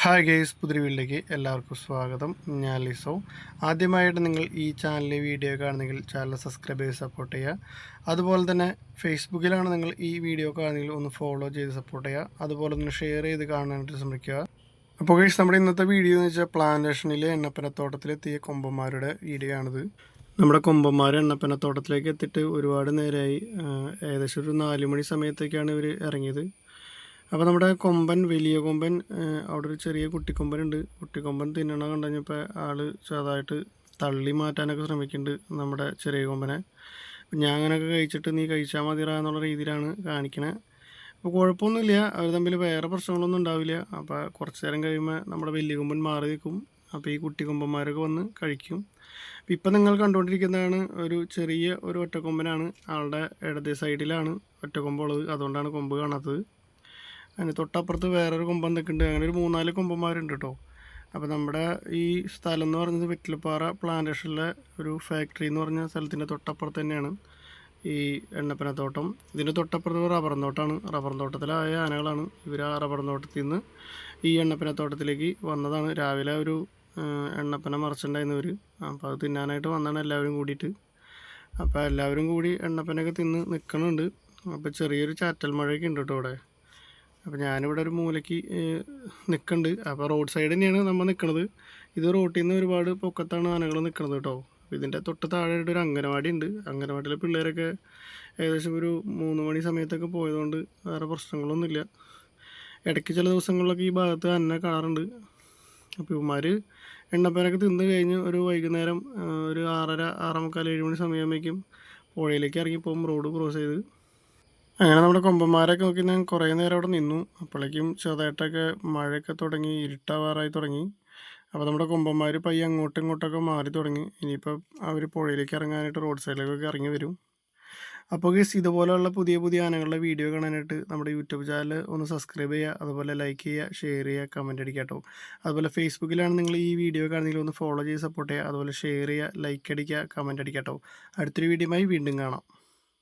Hi guys പുതിയ വീട്ടിലേക്ക് എല്ലാവർക്കും സ്വാഗതം. ഞാൻ ലിസോ. ആദ്യമായിട്ട് നിങ്ങൾ ഈ ചാനലിലെ വീഡിയോ കാണുന്നെങ്കിൽ ചാനൽ സബ്സ്ക്രൈബ് ചെയ്ത് സപ്പോർട്ട് ചെയ്യുക. അതുപോലെ തന്നെ ഫേസ്ബുക്കിലാണ് നിങ്ങൾ ഈ വീഡിയോ കാണുന്നെങ്കിൽ ഒന്ന് ഫോളോ ചെയ്ത് സപ്പോർട്ട് ചെയ്യുക. അതുപോലെ തന്നെ ഷെയർ ചെയ്ത് കാണാനായിട്ട് ശ്രമിക്കുക. അപ്പോൾ ഗെയ്സ് നമ്മുടെ ഇന്നത്തെ വീഡിയോ എന്ന് വെച്ചാൽ പ്ലാന്റേഷനിലെ എണ്ണപ്പനത്തോട്ടത്തിലെത്തിയ കൊമ്പന്മാരുടെ വീഡിയോ ആണിത് നമ്മുടെ കൊമ്പന്മാർ എണ്ണപ്പനത്തോട്ടത്തിലേക്ക് എത്തിയിട്ട് ഒരുപാട് നേരമായി ഏകദേശം ഒരു നാല് മണി സമയത്തേക്കാണ് ഇവർ ഇറങ്ങിയത്. അപ്പോൾ നമ്മുടെ കൊമ്പൻ വലിയ കൊമ്പൻ അവിടെ ഒരു ചെറിയ കുട്ടിക്കൊമ്പനുണ്ട്. കുട്ടിക്കൊമ്പൻ തിന്നണ കണ്ടുകഴിഞ്ഞപ്പോൾ ആൾ ചെറുതായിട്ട് തള്ളി മാറ്റാനൊക്കെ ശ്രമിക്കുന്നുണ്ട് നമ്മുടെ ചെറിയ കൊമ്പനെ. ഞാൻ അങ്ങനെയൊക്കെ കഴിച്ചിട്ട് നീ കഴിച്ചാൽ മതിറ എന്നുള്ള രീതിയിലാണ് കാണിക്കണേ. അപ്പോൾ കുഴപ്പമൊന്നുമില്ല. അവർ തമ്മിൽ വേറെ പ്രശ്നങ്ങളൊന്നും ഉണ്ടാവില്ല. അപ്പോൾ കുറച്ച് നേരം കഴിയുമ്പോൾ നമ്മുടെ വലിയ കൊമ്പൻ മാറി നിൽക്കും. അപ്പോൾ ഈ കുട്ടി കൊമ്പന്മാരൊക്കെ വന്ന് കഴിക്കും. ഇപ്പം നിങ്ങൾ കണ്ടുകൊണ്ടിരിക്കുന്നതാണ് ഒരു ചെറിയ ഒരു ഒറ്റക്കൊമ്പനാണ്. ആളുടെ ഇടത് സൈഡിലാണ് ഒറ്റക്കൊമ്പുള്ളത്. അതുകൊണ്ടാണ് കൊമ്പ് കാണാത്തത്. അതിന് തൊട്ടപ്പുറത്ത് വേറൊരു കുമ്പം നിൽക്കുന്നുണ്ട് അങ്ങനെ ഒരു മൂന്നാൽ കൊമ്പന്മാരുണ്ട് കേട്ടോ അപ്പോൾ നമ്മുടെ ഈ സ്ഥലം എന്ന് പറയുന്നത് വെറ്റിലപ്പാറ പ്ലാന്റേഷനിലെ ഒരു ഫാക്ടറി എന്ന് പറഞ്ഞ സ്ഥലത്തിന്റെ തൊട്ടപ്പുറത്ത് തന്നെയാണ് ഈ എണ്ണപ്പന തോട്ടം ഇതിന്റെ തൊട്ടപ്പുറത്ത് റബ്ബർ തോട്ടമാണ് റബ്ബർ തോട്ടത്തിലായ ആനകളാണ് ഇവർ ആ റബ്ബർ തോട്ടത്തിൽ നിന്ന് ഈ എണ്ണപ്പന തോട്ടത്തിലേക്ക് വന്നതാണ്. രാവിലെ ഒരു എണ്ണപ്പന മറച്ചിട്ടുണ്ടായിരുന്നവർ അപ്പോൾ അത് തിന്നാനായിട്ട് വന്നാണ് എല്ലാവരും കൂടിയിട്ട്. അപ്പോൾ എല്ലാവരും കൂടി എണ്ണപ്പനൊക്കെ തിന്ന് നിൽക്കണുണ്ട് അപ്പോൾ ചെറിയൊരു ചാറ്റൽ മഴയൊക്കെ ഉണ്ട് കേട്ടോ ഇവിടെ അപ്പോൾ ഞാനിവിടെ ഒരു മൂലയ്ക്ക് നിൽക്കുന്നുണ്ട് അപ്പോൾ റോഡ് സൈഡ് തന്നെയാണ് നമ്മൾ നിൽക്കുന്നത് ഇത് റോട്ടിൽ നിന്ന് ഒരുപാട് പൊക്കത്താണ് ആനകൾ നിൽക്കുന്നത് കേട്ടോ. ഇതിന്റെ തൊട്ട് താഴെയായിട്ട് ഒരു അംഗനവാടി ഉണ്ട്. അംഗനവാടിയിലെ പിള്ളേരൊക്കെ ഏകദേശം ഒരു മൂന്ന് മണി സമയത്തൊക്കെ പോയതുകൊണ്ട് വേറെ പ്രശ്നങ്ങളൊന്നുമില്ല. ഇടയ്ക്ക് ചില ദിവസങ്ങളിലൊക്കെ ഈ ഭാഗത്ത് അന്ന കാണാറുണ്ട്. അപ്പോൾ ഇവന്മാർ എണ്ണപ്പേരൊക്കെ തിന്ന് കഴിഞ്ഞ് ഒരു വൈകുന്നേരം ഒരു ആറര ആറേ മുക്കാൽ ഏഴ് മണി സമയമാകുമ്പോഴേക്കും പുഴയിലേക്ക് ഇറങ്ങിപ്പോകും റോഡ് ക്രോസ് ചെയ്ത്. അങ്ങനെ നമ്മുടെ കൊമ്പന്മാരൊക്കെ നോക്കി ഞാൻ കുറേ നേരം അവിടെ നിന്നു. അപ്പോഴേക്കും ചെറുതായിട്ടൊക്കെ മഴയൊക്കെ തുടങ്ങി ഇരുട്ടാവാറായി തുടങ്ങി. അപ്പോൾ നമ്മുടെ കൊമ്പന്മാർ പയ്യെ അങ്ങോട്ടും ഇങ്ങോട്ടൊക്കെ മാറി തുടങ്ങി. ഇനിയിപ്പോൾ അവർ പുഴയിലേക്ക് ഇറങ്ങാനായിട്ട് റോഡ് സൈഡിലേക്കൊക്കെ ഇറങ്ങി വരും. അപ്പോൾ ഗീസ് ഇതുപോലെയുള്ള പുതിയ പുതിയ ആനകളുടെ വീഡിയോ കാണാനായിട്ട് നമ്മുടെ യൂട്യൂബ് ചാനൽ ഒന്ന് സബ്സ്ക്രൈബ് ചെയ്യുക അതുപോലെ ലൈക്ക് ചെയ്യുക ഷെയർ ചെയ്യുക കമന്റ് അടിക്കുക കേട്ടോ. അതുപോലെ ഫേസ്ബുക്കിലാണ് നിങ്ങൾ ഈ വീഡിയോ കാണുന്നെങ്കിൽ ഒന്ന് ഫോളോ ചെയ്ത് സപ്പോർട്ട് ചെയ്യുക അതുപോലെ ഷെയർ ചെയ്യുക ലൈക്ക് അടിക്കുക കമന്റ് അടിക്കുക കേട്ടോ. അടുത്തൊരു വീഡിയോയുമായി വീണ്ടും കാണാം.